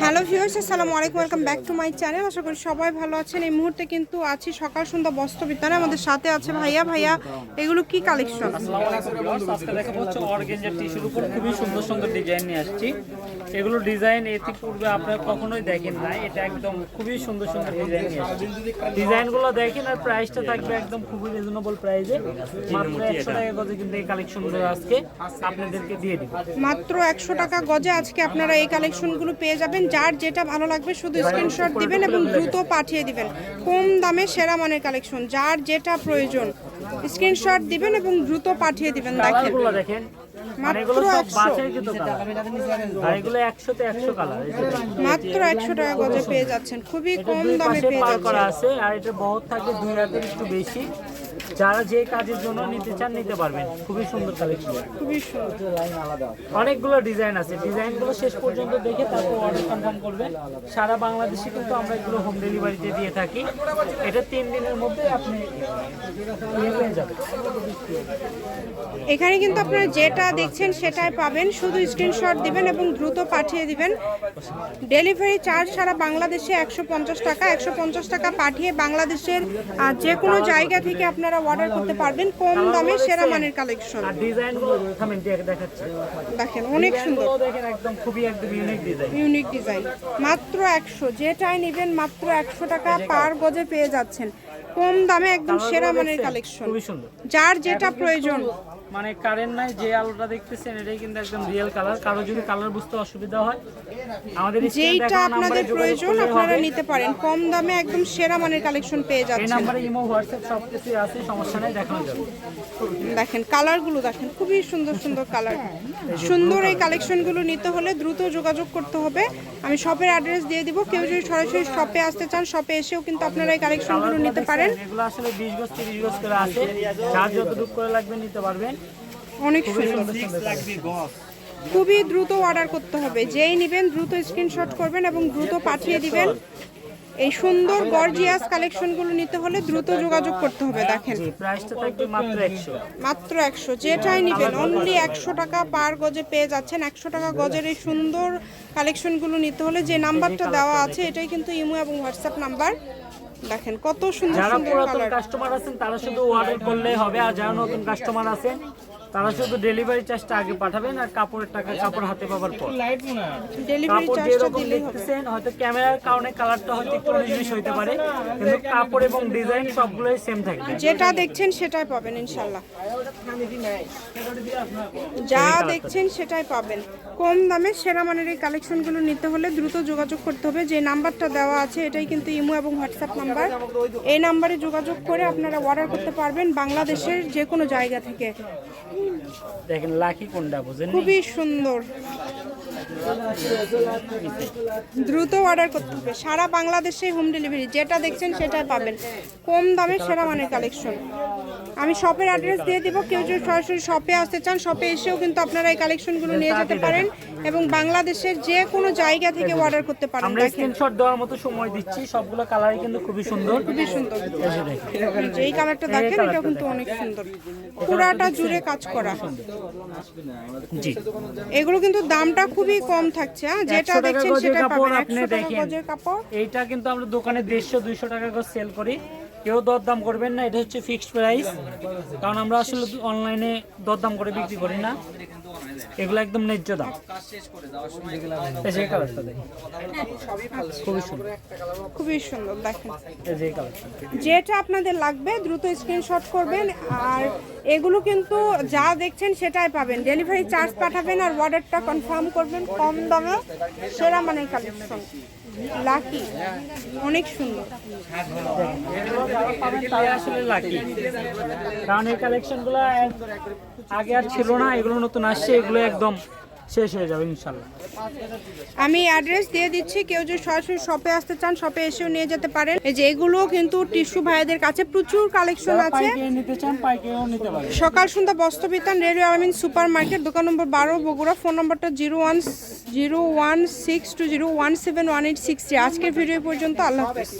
Hello viewers আসসালামু আলাইকুম welcome back to my channel. আশা করি সবাই ভালো আছেন। এই মুহূর্তে কিন্তু আছি সকাল সন্ধ্যা বস্ত্র বিতানে আমাদের সাথে আছে ভাইয়া। ভাইয়া এগুলো কি কালেকশন আজকে দেখাবো হচ্ছে অর্গেঞ্জার টিস্যুর উপর খুবই সুন্দর সুন্দর ডিজাইন নিয়ে আসছি। এগুলো ডিজাইন এতে পূর্বে আপনারা কখনোই দেখেন না এটা একদম খুবই সুন্দর সুন্দর ডিজাইন নিয়ে আসছি। ডিজাইনগুলো দেখেন আর প্রাইসটা থাকবে একদম খুবই রিজনেবল প্রাইসে মাত্র একশো টাকা গজে কিন্তু এই কালেকশনগুলো আজকে আপনাদেরকে দিয়ে দিব। মাত্র একশো টাকা গজে আজকে আপনারা এই কালেকশনগুলো পেয়ে যাবেন যার যেটা ভালো লাগবে শুধু স্ক্রিনশট দিবেন এবং দ্রুত পাঠিয়ে দিবেন। কম দামে সেরা মানের কালেকশন যার যেটা প্রয়োজন স্ক্রিনশট দিবেন এবং দ্রুত পাঠিয়ে দিবেন দেখেন। দেখেন। মানে সব মাত্র 100 বাছাই কিন্তু কালার। আর এগুলো একশোতে একশো মাত্র একশো টাকা গজে পেয়ে যাচ্ছেন খুবই কম দামে পেয়ে যাচ্ছেন। আর এটা বহুত থাকে দুই হাতের একটু বেশি। যারা যে কাজের জন্য নিতে চান নিতে পারবেন। খুবই সুন্দর কালেকশন খুবই সুন্দর। অনেকগুলো ডিজাইন আছে। ডিজাইনগুলো শেষ পর্যন্ত দেখে তারপর অর্ডার কনফার্ম করবেন। সারা বাংলাদেশে কিন্তু আমরা এগুলো হোম ডেলিভারিতে দিয়ে থাকি। এটা তিন দিনের মধ্যে আপনি পেয়ে যাবেন। এখানে কিন্তু আপনারা যেটা দেখছেন সেটাই পাবেন। শুধু স্ক্রিনশট দিবেন এবং দ্রুত পাঠিয়ে দিবেন। ডেলিভারি চার্জ সারা বাংলাদেশে একশো পঞ্চাশ টাকা। একশো পঞ্চাশ টাকা পাঠিয়ে বাংলাদেশের যে কোনো জায়গা থেকে আপনারা অর্ডার করতে পারবেন কম দামে সেরা মানের কালেকশন দেখেন অনেক সুন্দর। ইউনিক ডিজাইন মাত্র একশো যেটাই নেবেন মাত্র একশো টাকা পার গজে পেয়ে যাচ্ছেন। কম দামে একদম সেরা মানের কালেকশন যার যেটা প্রয়োজন। মানে কারেন্ট নাই যে আলোটা দেখতেছেন এটাই কিন্তু একদম রিয়েল কালার কারও যদি কালার বুঝতে অসুবিধা হয় আমাদের যেইটা আপনাদের প্রয়োজন আপনারা নিতে পারেন। কম দামে একদম সেরা মানের কালেকশন পেয়ে এই যাচ্ছেন। নাম্বারে ইমো হোয়াটসঅ্যাপ সব কিছুই আছে সমস্যা নেই দেখানো যাবে। দেখেন কালারগুলো দেখেন খুবই সুন্দর সুন্দর কালার সুন্দর এই কালেকশনগুলো নিতে হলে দ্রুত যোগাযোগ করতে হবে। আমি শপের অ্যাড্রেস দিয়ে দিব। কেউ যদি সরাসরি শপে আসতে চান শপে এসেও কিন্তু আপনারা এই কালেকশনগুলো নিতে পারেন। এগুলো আসলে বিশ গজ তিরিশ গজ করে আছে। যার যতটুকু করে লাগবে নিতে পারবেন। অনেক সুন্দর। খুবই দ্রুত অর্ডার করতে হবে। যেই নেবেন দ্রুত স্ক্রিনশট করবেন এবং দ্রুত পাঠিয়ে দিবেন। এই সুন্দর গর্জিয়াস কালেকশনগুলো নিতে হলে দ্রুত যোগাযোগ করতে হবে দেখেন। মাত্র একশো। যেটাই নেবেন অনলি একশো টাকা পার গজে পেয়ে যাচ্ছেন। একশো টাকা গজের এই সুন্দর কালেকশনগুলো নিতে হলে যে নাম্বারটা দেওয়া আছে এটাই কিন্তু ইমো এবং হোয়াটসঅ্যাপ নাম্বার। দেখেন কত সুন্দর যারা পুরাতন কাস্টমার আছেন তারা শুধু অর্ডার করলেই হবে। আর যারা নতুন কাস্টমার আছেন তারা শুধু ডেলিভারি চার্জটা আগে পাঠাবেন আর কাপড়ের টাকা কাপড় হাতে পাবার পর। ডেলিভারি কাপড় চার্জটা যেরকম দেখতেছেন হয়তো ক্যামেরার কারণে কালারটা হয়তো একটু বিশ হইতে পারে কিন্তু কাপড় এবং ডিজাইন সবগুলোই সেম থাকবে। যেটা দেখছেন সেটাই পাবেন ইনশাল্লাহ যা দেখছেন সেটাই পাবেন। কম দামে সেরা মানের এই কালেকশনগুলো নিতে হলে দ্রুত যোগাযোগ করতে হবে। যে নাম্বারটা দেওয়া আছে এটাই কিন্তু ইমো এবং হোয়াটসঅ্যাপ নাম্বার। এই নাম্বারে যোগাযোগ করে আপনারা অর্ডার করতে পারবেন বাংলাদেশের যে কোনো জায়গা থেকে। দেখেন লাকি কোনটা বুঝেন খুবই সুন্দর। দ্রুত অর্ডার করতে হবে। সারা বাংলাদেশে হোম ডেলিভারি যেটা দেখছেন সেটা পাবেন। কম দামে সেরা মানের কালেকশন আমি শপের অ্যাড্রেস দিয়ে দিব। কেউ যদি সরাসরি শপে আসতে চান শপে এসেও কিন্তু আপনারা এই কালেকশনগুলো নিয়ে যেতে পারেন এবং বাংলাদেশের যে কোনো জায়গা থেকে অর্ডার করতে পারেন আমরা স্ক্রিনশট দেওয়ার মতো সময় দিচ্ছি। সবগুলো কালারই কিন্তু খুবই সুন্দর। খুবই সুন্দর। এই যেই কালারটা দেখেন এটা কিন্তু অনেক সুন্দর। পুরাটা জুড়ে কাজ করা। জি। এগুলো কিন্তু দামটা খুবই কম থাকছে হ্যাঁ? যেটা 100 দেখছেন সেটা কাপড় পাবেন। আপনি একশো টাকা দেখেন। গজের কাপড়। এইটা কিন্তু আমরা দোকানে দেড়শো দুইশো টাকা করে সেল করি। কেউ দরদাম করবেন না এটা হচ্ছে ফিক্সড প্রাইস কারণ আমরা আসলে অনলাইনে দরদাম করে বিক্রি করি না। এগুলো একদম ন্যায্য দাম। এই কালারটা দেখেন। খুবই সুন্দর। খুবই সুন্দর দেখেন। এই কালারটা যেটা আপনাদের লাগবে দ্রুত স্ক্রিনশট করবেন আর এগুলো কিন্তু যা দেখছেন সেটাই পাবেন। ডেলিভারি চার্জ পাঠাবেন আর অর্ডারটা কনফার্ম করবেন কম দামে সেরা মানে কালেকশন লাকি অনেক সুন্দর। কারণ এই কালেকশনগুলো আগে আর ছিল না, এগুলো নতুন আসছে, এগুলো একদম শেষ হয়ে যাবে ইনশাল্লাহ। আমি অ্যাড্রেস দিয়ে দিচ্ছি কেউ যদি সরাসরি শপে আসতে চান শপে এসেও নিয়ে যেতে পারেন। এই যে এগুলো কিন্তু টিস্যু ভাইদের কাছে প্রচুর কালেকশন আছে। সকাল সন্ধ্যা বস্ত্র বস্ত্রবিতান রেডিও আলমিন সুপার মার্কেট দোকান নম্বর বারো বগুড়া। ফোন নম্বরটা zero one zero one six two zero one seven one eight six আজকের ভিডিও পর্যন্ত আল্লাহ হাফেজ।